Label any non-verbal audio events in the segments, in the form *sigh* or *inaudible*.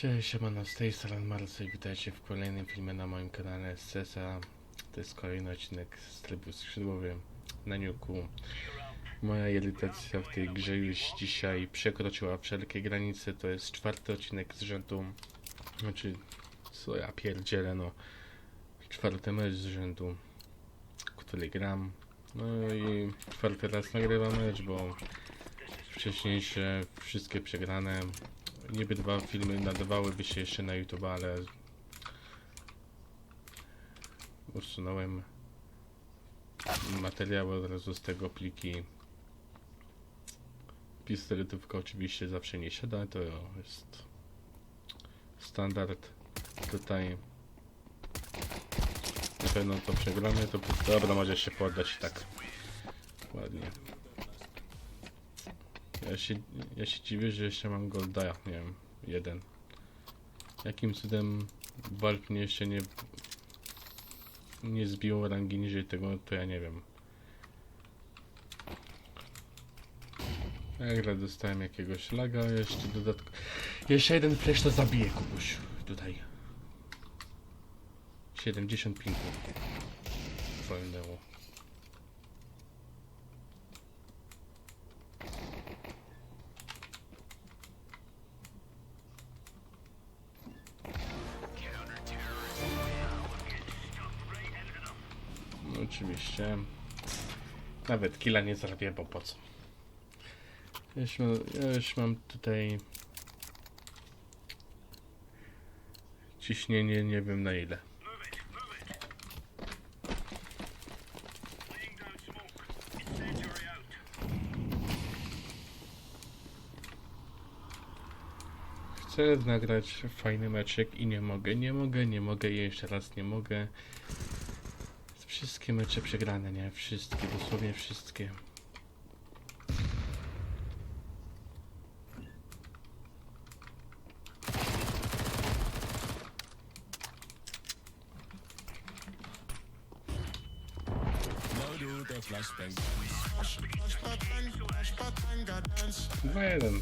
Cześć, siemano, z tej strony Marcy witajcie w kolejnym filmie na moim kanale SCSA. To jest kolejny odcinek z trybu skrzydłowym na Niuku. Moja irytacja w tej grze już dzisiaj przekroczyła wszelkie granice, to jest czwarty odcinek z rzędu. Znaczy, co ja pierdzielę, no. Czwarty mecz z rzędu, który gram. No i czwarty raz nagrywam mecz, bo wcześniejsze wszystkie przegrane niby dwa filmy nadawałyby się jeszcze na YouTube, ale usunąłem materiały od razu z tego pliki. Pistoletówka oczywiście zawsze nie siada, to jest standard tutaj. Na pewno to przegramy, to dobra, może się poddać tak. Ładnie. Ja się, ja się dziwię, że jeszcze mam golda, nie wiem, jeden. Jakim cudem walk mnie jeszcze nie nie zbiło rangi niżej tego, to ja nie wiem. Nagle dostałem jakiegoś laga, jeszcze dodatkowo. Jeszcze jeden flash to zabije kogoś tutaj. 70 pinków. Wolnęło. Oczywiście. Nawet killa nie zrobię, bo po co? Ja już, mam, ja już mam tutaj ciśnienie, nie wiem na ile. Chcę nagrać fajny meczek i nie mogę, nie mogę, nie mogę jeszcze raz nie mogę. Wszystkie mecze przegrane, nie? Wszystkie, dosłownie wszystkie. Dwa jeden.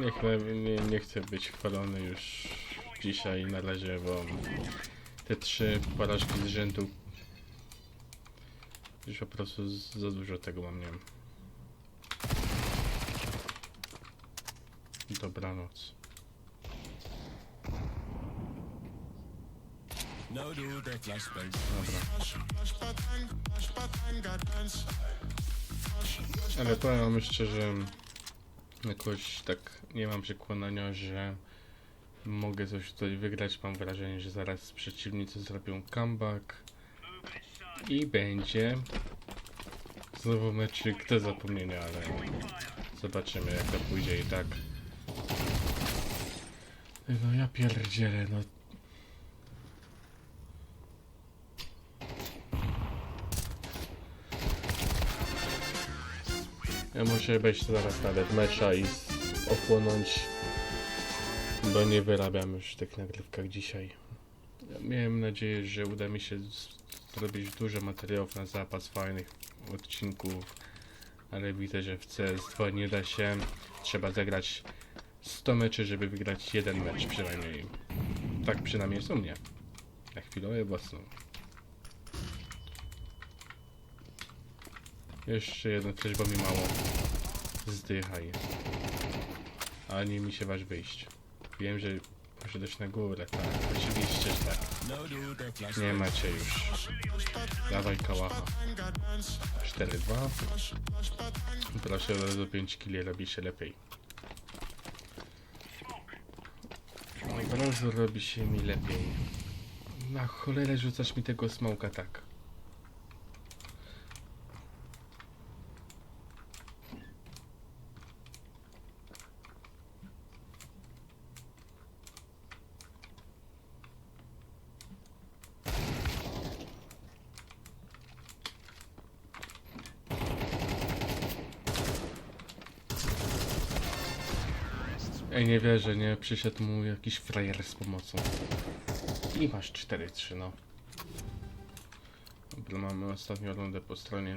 Nie, chcę- nie, nie chcę być chwalony już dzisiaj na razie, bo te trzy porażki z rzędu już po prostu za dużo tego mam, nie wiem. Dobranoc. No flashbang. Dobra. Ale powiem szczerze, jakoś tak nie mam przekonania, że mogę coś tutaj wygrać. Mam wrażenie, że zaraz przeciwnicy zrobią comeback i będzie znowu meczyk do zapomnienia, ale zobaczymy jak to pójdzie i tak. No ja pierdzielę, no muszę wejść zaraz nawet mecza i ochłonąć, bo nie wyrabiam już w tych nagrywkach dzisiaj. Miałem nadzieję, że uda mi się zrobić dużo materiałów na zapas fajnych odcinków, ale widzę, że w CS2 nie da się. Trzeba zagrać 100 meczy, żeby wygrać jeden mecz przynajmniej. Tak przynajmniej jest u mnie. Na chwilę obecną. Jeszcze jeden coś, bo mi mało. Zdychaj. Ani mi się waż wyjść. Wiem, że dojść na górę, tak. Oczywiście, że tak. Nie macie już. Dawaj kałacha. 4-2. Proszę do 5 kili robi się lepiej. Od razu robi się mi lepiej. Na cholerę rzucasz mi tego smoka tak. Ej, nie wierzę, nie? Przyszedł mu jakiś frajer z pomocą. I masz 4-3, no. Dobra, mamy ostatnią rundę po stronie,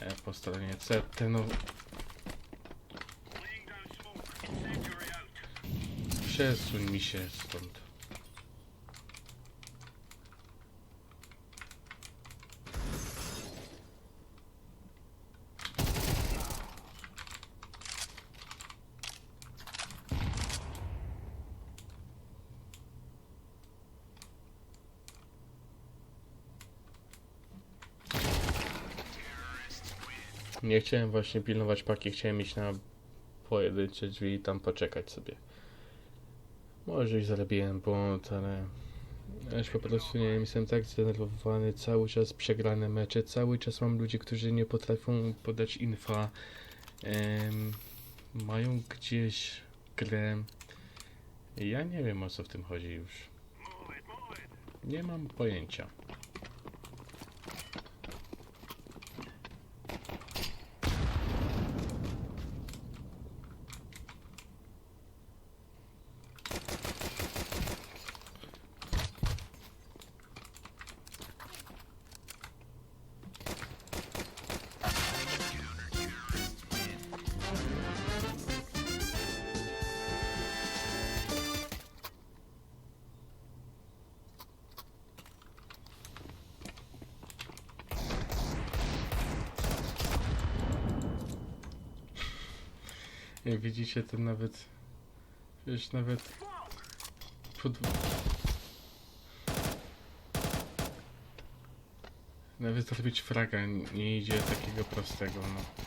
e, po stronie CT, no. Przesuń mi się stąd. Nie chciałem właśnie pilnować paki, chciałem iść na pojedyncze drzwi i tam poczekać sobie. Może i zrobiłem błąd, ale już po prostu nie wiem, jestem tak zdenerwowany, cały czas przegrane mecze, cały czas mam ludzi, którzy nie potrafią podać infa, em, mają gdzieś grę. Ja nie wiem o co w tym chodzi już. Nie mam pojęcia. Jak widzicie, to nawet. Wiesz, nawet. Pod... Nawet zrobić fraga nie idzie takiego prostego, no.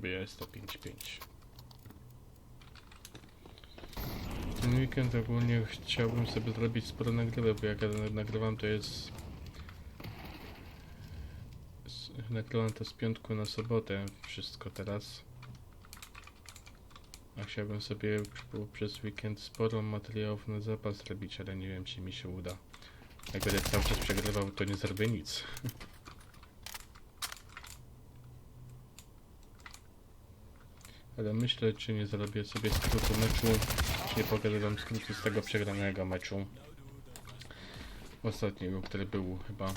Niby jest to 5-5. W ten weekend ogólnie chciałbym sobie zrobić sporo nagrywek, bo jak ja nagrywam to jest... Nagrywam to z piątku na sobotę, wszystko teraz. A chciałbym sobie przez weekend sporo materiałów na zapas zrobić, ale nie wiem czy mi się uda. Jak będę cały czas przegrywał, to nie zrobię nic. *laughs* Ale myślę, czy nie zrobię sobie skrótu meczu, czy nie pokażę wam skrótu z tego przegranego meczu. Ostatniego, który był chyba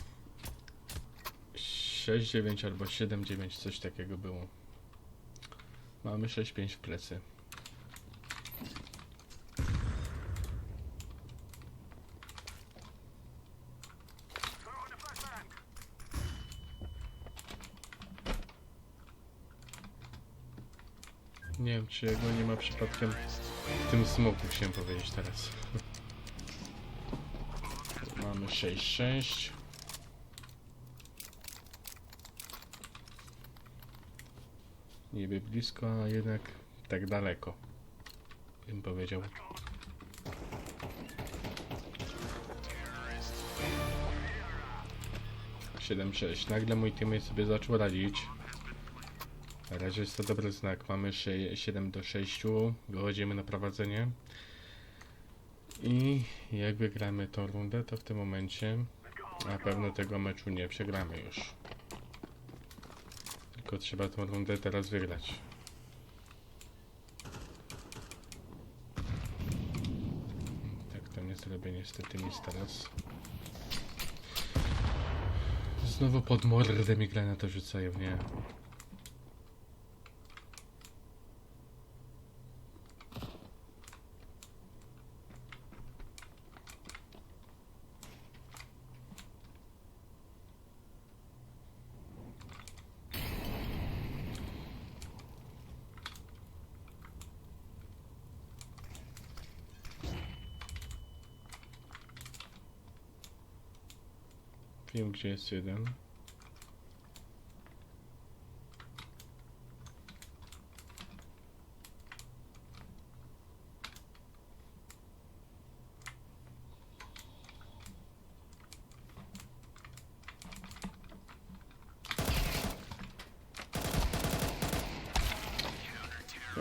6-9 albo 7-9, coś takiego było. Mamy 6-5 w plecy. Nie wiem, czy jego nie ma przypadkiem w tym smoku, chciałem powiedzieć teraz. Mamy 6-6. Niby blisko, a jednak tak daleko. Bym powiedział. Siedem, sześć. Nagle mój teammate sobie zaczął radzić. Na razie jest to dobry znak. Mamy sze- 7 do 6. Wychodzimy na prowadzenie. I jak wygramy tą rundę, to w tym momencie na pewno tego meczu nie przegramy już. Tylko trzeba tą rundę teraz wygrać. Tak to nie zrobię niestety nic teraz. Znowu pod mordę mi na to rzucają, nie? Wiem, gdzie jest jeden.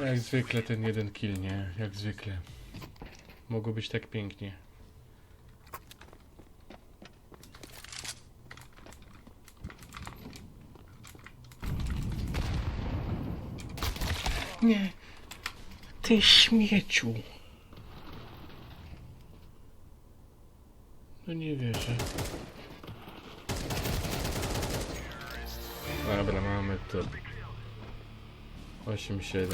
Jak zwykle ten jeden kill, nie? Jak zwykle. Mogło być tak pięknie. Nie. Ty śmieciu. No nie wierzę. Dobra, mamy to. 8-7.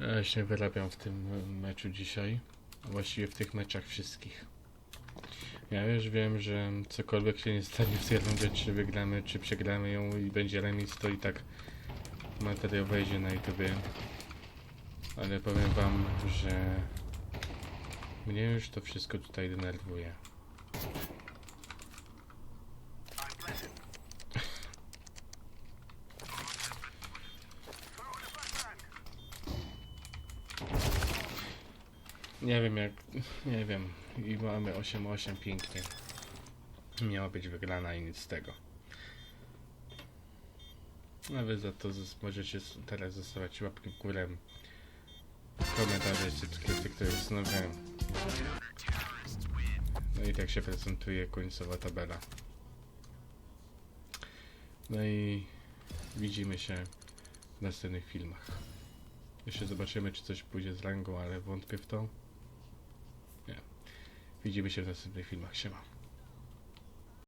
Ja się wyrabiam w tym meczu dzisiaj. Właściwie w tych meczach wszystkich. Ja już wiem, że cokolwiek się nie stanie w tej rundzie, czy wygramy, czy przegramy ją i będzie remis, to i tak materiał wejdzie na YouTube. Ale powiem wam, że mnie już to wszystko tutaj denerwuje. Nie wiem jak, nie wiem. I mamy 8-8 pięknie. Miała być wygrana i nic z tego. A wy za to możecie teraz zostawiać łapki w górę. Komentarze, subskrypcje, które wznowią. No i tak się prezentuje końcowa tabela. No i widzimy się w następnych filmach. Jeszcze zobaczymy, czy coś pójdzie z rangą, ale wątpię w to. Nie. Widzimy się w następnych filmach. Siema.